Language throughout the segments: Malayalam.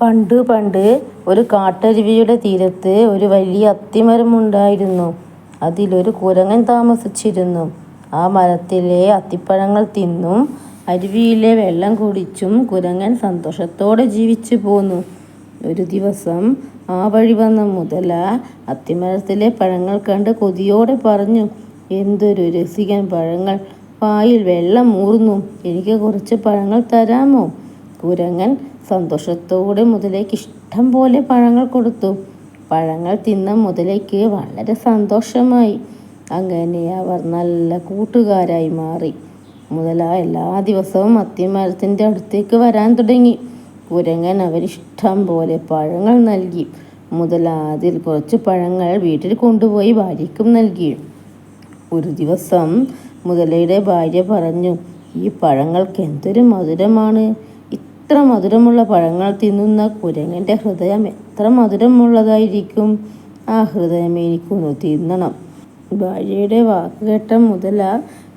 പണ്ട് പണ്ട് ഒരു കാട്ടരുവിയുടെ തീരത്ത് ഒരു വലിയ അത്തിമരം അത്തിമരമുണ്ടായിരുന്നു. അതിലൊരു കുരങ്ങൻ താമസിച്ചിരുന്നു. ആ മരത്തിലെ അത്തിപ്പഴങ്ങൾ തിന്നും അരുവിയിലെ വെള്ളം കുടിച്ചും കുരങ്ങൻ സന്തോഷത്തോടെ ജീവിച്ചു പോന്നു. ഒരു ദിവസം ആ വഴി വന്ന മുതല അത്തിമരത്തിലെ പഴങ്ങൾ കണ്ട് കൊതിയോടെ പറഞ്ഞു "എന്തൊരു രസികൻ പഴങ്ങൾ! വായിൽ വെള്ളം ഊർന്നു എനിക്ക് കുറച്ച് പഴങ്ങൾ തരാമോ? " കുരങ്ങൻ സന്തോഷത്തോടെ മുതലേക്ക് ഇഷ്ടം പോലെ പഴങ്ങൾ കൊടുത്തു. പഴങ്ങൾ തിന്ന മുതലേക്ക് വളരെ സന്തോഷമായി. അങ്ങനെ അവർ നല്ല കൂട്ടുകാരായി മാറി. മുതല എല്ലാ ദിവസവും അത്തിമരത്തിന്റെ അടുത്തേക്ക് വരാൻ തുടങ്ങി. കുരങ്ങൻ അവരിഷ്ടം പോലെ പഴങ്ങൾ നൽകി. മുതല അതിൽ കുറച്ച് പഴങ്ങൾ വീട്ടിൽ കൊണ്ടുപോയി ഭാര്യയ്ക്കും നൽകി. ഒരു ദിവസം മുതലയുടെ ഭാര്യ പറഞ്ഞു "ഈ പഴങ്ങൾക്ക് എന്തൊരു മധുരമാണ്! ഇത്ര മധുരമുള്ള പഴങ്ങൾ തിന്നുന്ന കുരങ്ങന്റെ ഹൃദയം എത്ര മധുരമുള്ളതായിരിക്കും. ആ ഹൃദയം എനിക്കൊന്ന് തിന്നണം. " ഭാര്യയുടെ വാക്കുകേട്ട മുതല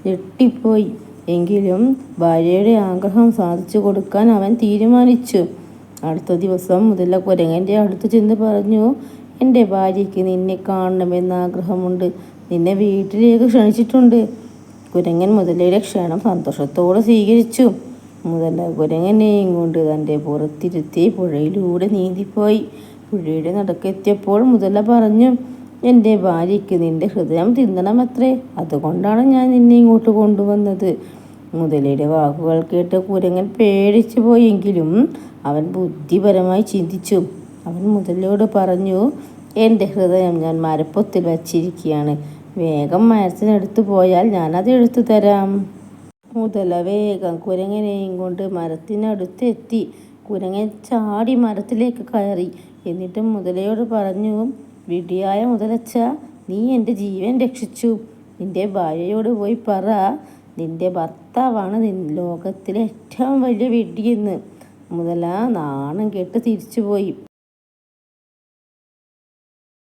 ഞെട്ടിപ്പോയി. എങ്കിലും ഭാര്യയുടെ ആഗ്രഹം സാധിച്ചു കൊടുക്കാൻ അവൻ തീരുമാനിച്ചു. അടുത്ത ദിവസം മുതല കുരങ്ങന്റെ അടുത്ത് ചെന്ന് പറഞ്ഞു എന്റെ ഭാര്യയ്ക്ക് നിന്നെ കാണണമെന്ന് ആഗ്രഹമുണ്ട്. നിന്നെ വീട്ടിലേക്ക് ക്ഷണിച്ചിട്ടുണ്ട്. " കുരങ്ങൻ മുതലയുടെ ക്ഷണം സന്തോഷത്തോടെ സ്വീകരിച്ചു. മുതല കുരങ്ങനെയും കൊണ്ട് തന്റെ പുറത്തിരുത്തി പുഴയിലൂടെ നീന്തിപ്പോയി. പുഴയുടെ നടക്കെത്തിയപ്പോൾ മുതല പറഞ്ഞു എന്റെ ഭാര്യയ്ക്ക് നിന്റെ ഹൃദയം തിന്നണമത്രേ. അതുകൊണ്ടാണ് ഞാൻ നിന്നെ ഇങ്ങോട്ട് കൊണ്ടുവന്നത്. " മുതലയുടെ വാക്കുകൾ കേട്ട് കുരങ്ങൻ പേടിച്ചു പോയെങ്കിലും അവൻ ബുദ്ധിപരമായി ചിന്തിച്ചു. അവൻ മുതലയോട് പറഞ്ഞു എന്റെ ഹൃദയം ഞാൻ മരപ്പൊത്തിൽ വച്ചിരിക്കുകയാണ്. വേഗം മരത്തിനടുത്ത് പോയാൽ ഞാനത് എടുത്തു തരാം. " മുതല വേഗം കുരങ്ങനെയും കൊണ്ട് മരത്തിനടുത്തെത്തി കുരങ്ങൻ ചാടി മരത്തിലേക്ക് കയറി. എന്നിട്ട് മുതലയോട് പറഞ്ഞു വിടിയായ മുതലച്ച നീ എന്റെ ജീവൻ രക്ഷിച്ചു. നിന്റെ ഭാര്യയോട് പോയി പറ നിന്റെ ഭർത്താവാണ് ലോകത്തിലെ ഏറ്റവും വലിയ വിടിയെന്ന് " മുതല നാണം കേട്ട് തിരിച്ചു പോയി.